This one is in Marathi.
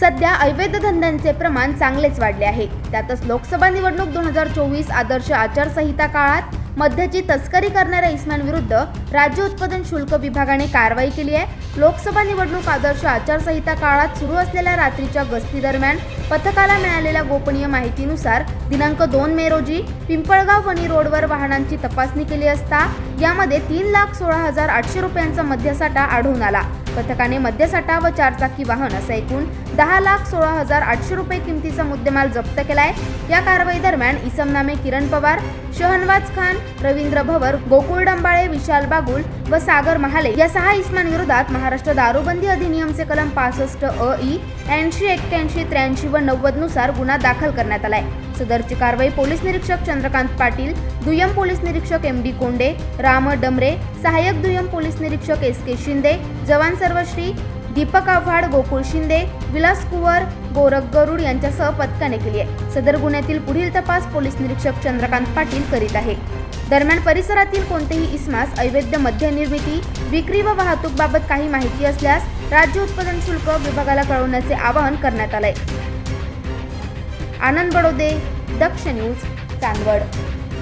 सध्या अवैध धंद्यांचे प्रमाण चांगलेच वाढले आहे. त्यातच लोकसभा निवडणूक दोन हजार चोवीस आदर्श आचारसंहिता काळात मद्याची तस्करी करणाऱ्या इस्मांविरुद्ध राज्य उत्पादन शुल्क विभागाने कारवाई केली आहे. लोकसभा निवडणूक आदर्श आचारसंहिता काळात सुरू असलेल्या रात्रीच्या गस्ती दरम्यान पथकाला मिळालेल्या गोपनीय माहितीनुसार दिनांक दोन मे रोजी पिंपळगाव वणी रोडवर वाहनांची तपासणी केली असता यामध्ये तीन लाख सोळा हजार आठशे रुपयांचा मद्यसाठा आढळून आला. पथकाने मद्यसाठा व चारचाकी वाहन असं एकूण दहा लाख सोळा हजार आठशे रुपये किमतीचा मुद्देमाल जप्त केलाय. या कारवाई दरम्यान इसमनामे किरण पवार शहनवाज खान रवींद्र भवर गोकुळ डंबाळे विशाल बागुल व सागर महाले या सहा इसमांविरोधात महाराष्ट्र दारूबंदी अधिनियमचे कलम पासष्ट अ ई ऐंशी एक्क्याऐंशी त्र्याऐंशी व नव्वदनुसार गुन्हा दाखल करण्यात आलाय. सदरची कारवाई पोलीस निरीक्षक चंद्रकांत पाटील दुय्यम पोलीस निरीक्षक एम डी कोंडे राम डमरे सहाय्यक दुय्यम पोलीस निरीक्षक एस के शिंदे जवान सर्वश्री दीपक आव्हाड गोकुळ शिंदे विलास कुवर गोरख गरुड यांच्यासह पथकाने केली आहे. सदर गुन्ह्यातील पुढील तपास पोलीस निरीक्षक चंद्रकांत पाटील करीत आहे. दरम्यान परिसरातील कोणतेही इस्मास अवैध मद्य निर्मिती विक्री व वाहतूकबाबत काही माहिती असल्यास राज्य उत्पादन शुल्क विभागाला कळवण्याचे आवाहन करण्यात आलंय. आनंद बडोदे दक्ष न्यूज चांदवड.